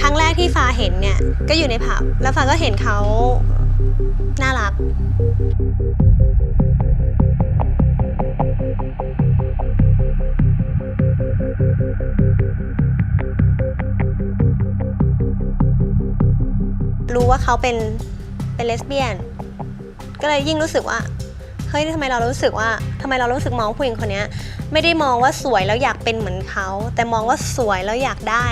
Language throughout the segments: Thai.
ครั้งแรกที่ฟ้าเห็นเนี่ย ก็อยู่ในผับแล้วฟ้าก็เห็นเขาน่ารัก รู้ว่าเขาเป็นเป็นเลสเบี้ยน ก็เลยยิ่งรู้สึกว่า เฮ้ยทำไมเรารู้สึกว่าทำไมเรารู้สึกมองผู้หญิงคนนี้ไม่ได้มองว่าสวยแล้วอยากเป็นเหมือนเขา แต่มองว่าสวยแล้วอยากได้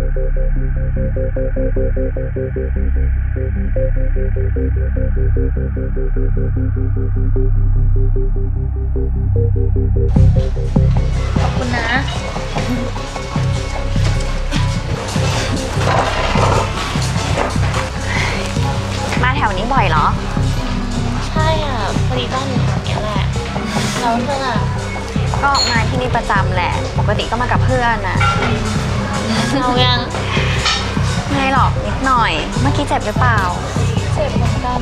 ขอบคุณนะ มาแถวนี้บ่อยเหรอ ใช่อะพอดีบ้านอยู่แถวเนี้ยแหละแล้วเธอล่ะก็มาที่นี่ประจำแหละ ปกติก็มากับเพื่อนนะ เรายังไม่หรอกนิดหน่อย เมื่อกี้เจ็บหรือเปล่า เจ็บเหมือนกัน